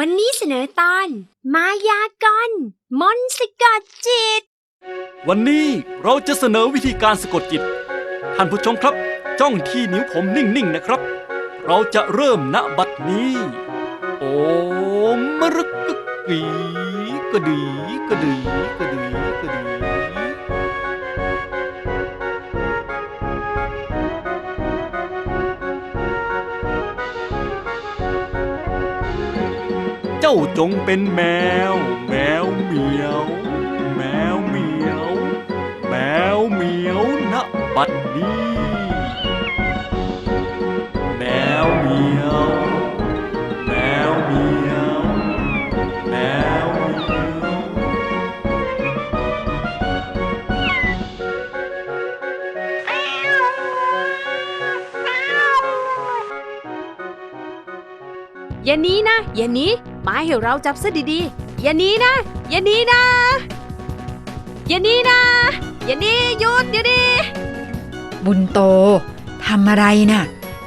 วันนี้เสนอตอน มายากลมนต์สะกดจิต วันนี้เราจะเสนอวิธีการสะกดจิต ท่านผู้ชมครับ จ้องที่นิ้วผมนิ่งๆนะครับ เราจะเริ่มณบัดนี้ โอมมรึกกึกกีกระดีกระดีกระดีกระดี เจ้าจงเป็นแมว แมวเหมียว แมวเหมียว แมวเหมียวณบัดนี้แมวเหมียว แมวเหมียว แมวเหมียวอย่านี้นะอย่านี้ ไม้ให้เราจับซะดีๆ อย่าหนี้นะ อย่าหนี้นะ อย่าหนี้นะ อย่าหนี้หยุดอย่าหนี้บุญโตทำอะไรน่ะ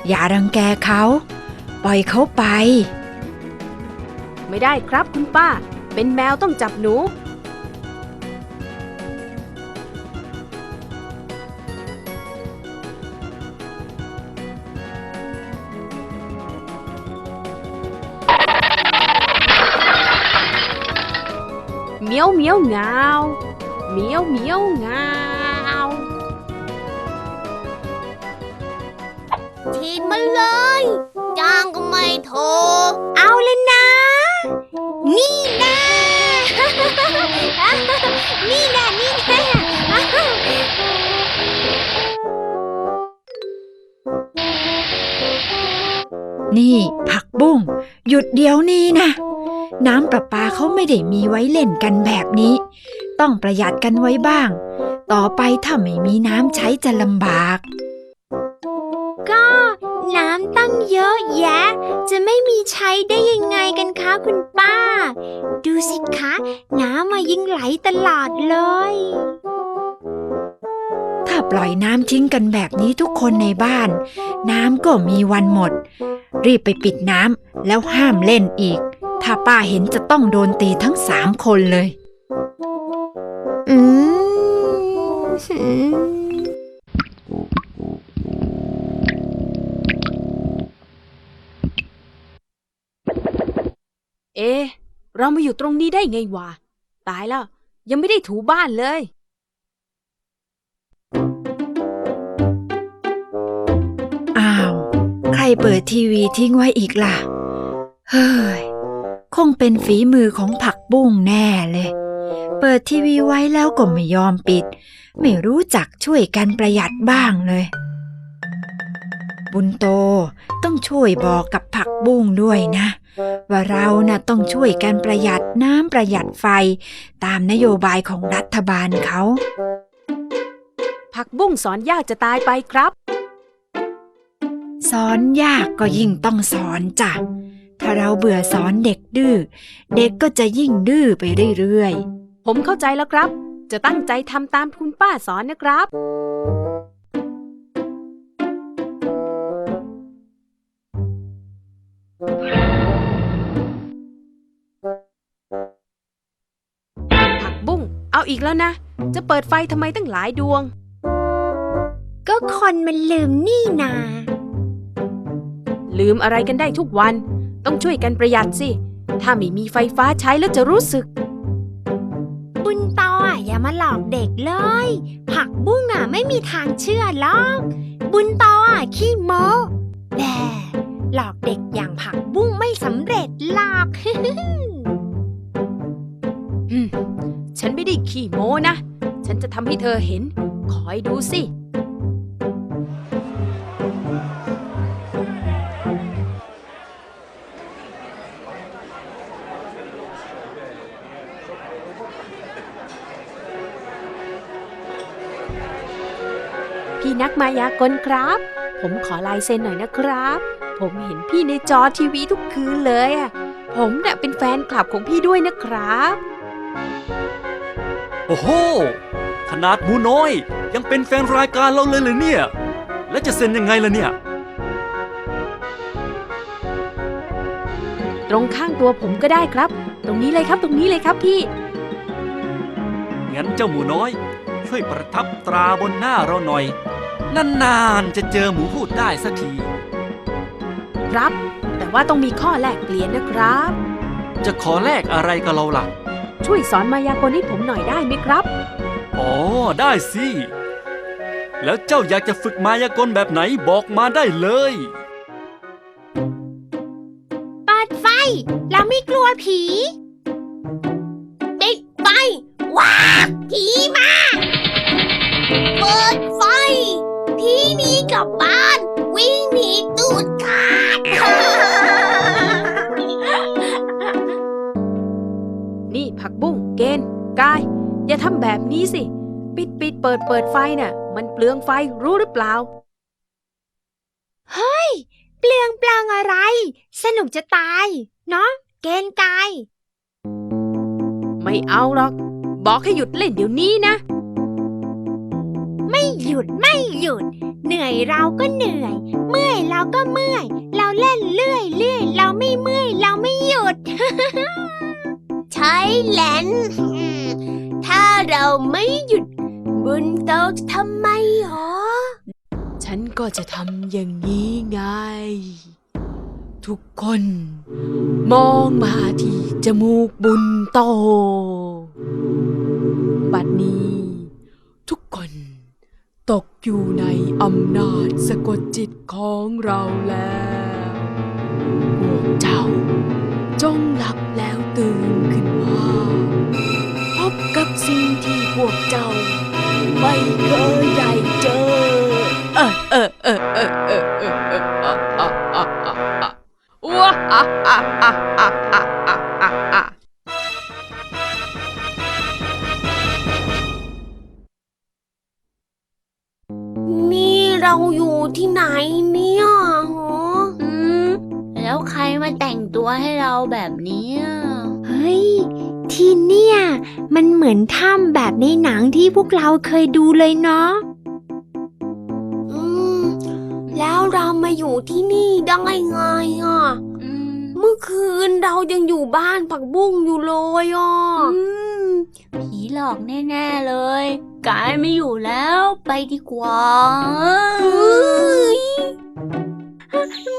อย่ารังแกเขา ปล่อยเขาไป ไม่ได้ครับคุณป้า เป็นแมวต้องจับหนู เหมียวเหมียวงาวเหมียวเหมียวงาวฉีดมันเลย จ้างก็ไม่โทร เอาเลยนะ นี่แน่นี่แน่นี่แนี่ผักบุ้งหยุดเดี๋ยวนี้นะ น้ำประปาเขาไม่ได้มีไว้เล่นกันแบบนี้ ต้องประหยัดกันไว้บ้าง ต่อไปถ้าไม่มีน้ำใช้จะลำบาก ก็น้ำตั้งเยอะแยะ จะไม่มีใช้ได้ยังไงกันคะคุณป้า ดูสิคะ น้ำมายิ่งไหลตลอดเลย ปล่อยน้ำทิ้งกันแบบนี้ทุกคนในบ้าน น้ำก็มีวันหมด รีบไปปิดน้ำแล้วห้ามเล่นอีก ถ้าป้าเห็นจะต้องโดนตีทั้งสามคนเลย อืมเอ เรามาอยู่ตรงนี้ได้ไงวะ ตายแล้ว ยังไม่ได้ถูบ้านเลย เปิดทีวีทิ้งไว้อีกล่ะ เฮ้ย คงเป็นฝีมือของผักบุ้งแน่เลย เปิดทีวีไว้แล้วก็ไม่ยอมปิด ไม่รู้จักช่วยกันประหยัดบ้างเลย บุญโตต้องช่วยบอกกับผักบุ้งด้วยนะ ว่าเราน่ะต้องช่วยกันประหยัดน้ำประหยัดไฟ ตามนโยบายของรัฐบาลเขา ผักบุ้งสอนยากจะตายไปครับ สอนยากก็ยิ่งต้องสอนจ้ะ ถ้าเราเบื่อสอนเด็กดื้อ เด็กก็จะยิ่งดื้อไปเรื่อยผมเข้าใจแล้วครับ จะตั้งใจทำตามคุณป้าสอนนะครับ ผักบุ้ง เอาอีกแล้วนะ จะเปิดไฟทำไมตั้งหลายดวง ก็คนมันลืมนี่นา ลืมอะไรกันได้ทุกวัน ต้องช่วยกันประหยัดสิ ถ้าไม่มีไฟฟ้าใช้แล้วจะรู้สึก บุญตออะอย่ามาหลอกเด็กเลย ผักบุ้งอะไม่มีทางเชื่อหรอก บุญตออะขี้โม้แต่หลอกเด็กอย่างผักบุ้งไม่สำเร็จหรอกอืมฉันไม่ได้ขี้โม้นะ ฉันจะทำให้เธอเห็น คอยดูสิ พี่นักมายากลครับ ผมขอลายเซ็นหน่อยนะครับ ผมเห็นพี่ในจอทีวีทุกคืนเลยอะผมเนี่ยเป็นแฟนคลับของพี่ด้วยนะครับ โอ้โห ขนาดหมูน้อย ยังเป็นแฟนรายการเราเลยเลยเนี่ย แล้วจะเซ็นยังไงล่ะเนี่ย ตรงข้างตัวผมก็ได้ครับ ตรงนี้เลยครับตรงนี้เลยครับพี่ งั้นเจ้าหมูน้อย ช่วยประทับตราบนหน้าเราหน่อย นานๆจะเจอหมูพูดได้สักที ครับ แต่ว่าต้องมีข้อแลกเปลี่ยนนะครับ จะขอแลกอะไรกับเราล่ะ ช่วยสอนมายากลให้ผมหน่อยได้ไหมครับ อ๋อ ได้สิ แล้วเจ้าอยากจะฝึกมายากลแบบไหนบอกมาได้เลย เปิดไฟ เราไม่กลัวผี เกณฑ์กาย อย่าทำแบบนี้สิ ปิดปิดเปิดเปิดไฟน่ะ มันเปลืองไฟรู้หรือเปล่าเปลืองเปลางอะไร สนุกจะตาย เนาะเกณฑ์กาย ไม่เอาหรอก บอกให้หยุดเล่นเดี๋ยวนี้นะ ไม่หยุดไม่หยุด เหนื่อยเราก็เหนื่อย เมื่อยเราก็เมื่อย เราเล่นเรื่อยเรื่อยเราไม่เมื่อยเราไม่หยุดใช้ แหลนถ้าเราไม่หยุดบุญโตจะทำไมหรอ ฉันก็จะทำอย่างนี้ไง ทุกคน มองมาที่จมูกบุญโต บัดนี้ ทุกคน ตกอยู่ในอำนาจสะกดจิตของเราแล้ว พวกเจ้าจงหลับแล้วตื่น พวกเจ้า ไม่เคยได้เจอ เออเออเออเออเออเออเออว้าฮ่าฮ่าฮ่าฮ่าฮ่านี่เราอยู่ที่ไหนเนี่ยฮะอืม แล้วใครมาแต่งตัวให้เราแบบนี้ ฮ้ย ที่เนี่ย มันเหมือนถ้ำแบบในหนังที่พวกเราเคยดูเลยเนาะ อืม แล้วเรามาอยู่ที่นี่ได้ไงอะอืมเมื่อคืนเรายังอยู่บ้านผักบุ้งอยู่เลยอะอืมผีหลอกแน่ ๆเลย กายไม่อยู่แล้วไปดีกว่าเฮ้ย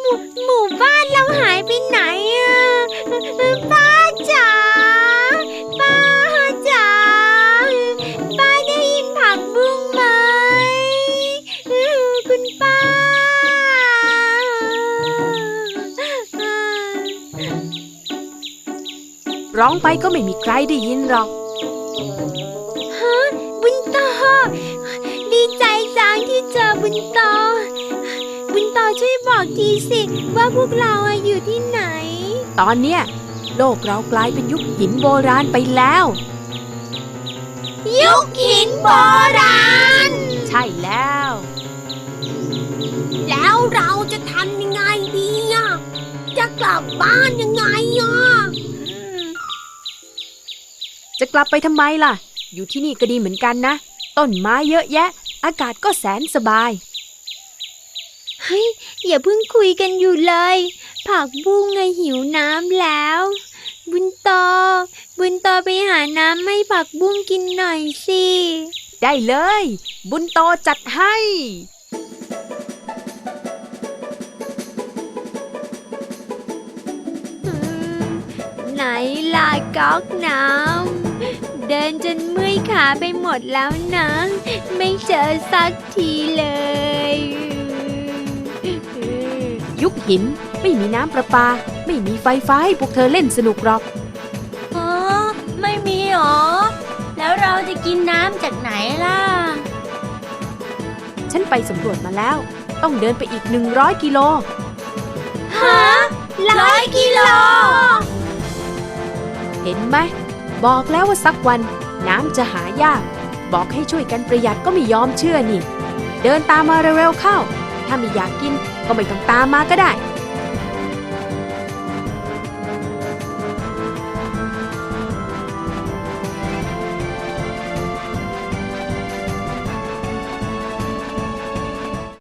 หมู่หมู่บ้านเราหายไปไหนอะป้าจ๋ องไปก็ไม่มีใครได้ยินหรอก ฮะ บุญโตดีใจจังที่เจอบุญโตบุญโตช่วยบอกทีสิ ว่าพวกเราอะอยู่ที่ไหน ตอนเนี้ยโลกเรากลายเป็นยุคหินโบราณไปแล้ว ยุคหินโบราณ จะกลับไปทำไมล่ะ อยู่ที่นี่ก็ดีเหมือนกันนะ ต้นไม้เยอะแยะ อากาศก็แสนสบาย เฮ้ย อย่าเพิ่งคุยกันอยู่เลย ผักบุ้งไงหิวน้ำแล้ว บุญโตบุญโตไปหาน้ำให้ผักบุ้งกินหน่อยสิ ได้เลย บุญโตจัดให้อืมไหนล่ะก๊อกน้ำ เดินจนเมื่อยขาไปหมดแล้วนะ ไม่เจอสักทีเลย ยุคหินไม่มีน้ำประปา ไม่มีไฟฟ้าให้พวกเธอเล่นสนุกหรอกอ๋อไม่มีหรอ แล้วเราจะกินน้ำจากไหนล่ะ ฉันไปสำรวจมาแล้ว ต้องเดินไปอีก 100 กิโลฮะร้อยกิโล เห็นไหม บอกแล้วว่าสักวันน้ำจะหายาก บอกให้ช่วยกันประหยัดก็ไม่ยอมเชื่อนี่ เดินตามมาเร็วๆเข้า ถ้าไม่อยากกินก็ไม่ต้องตามมาก็ได้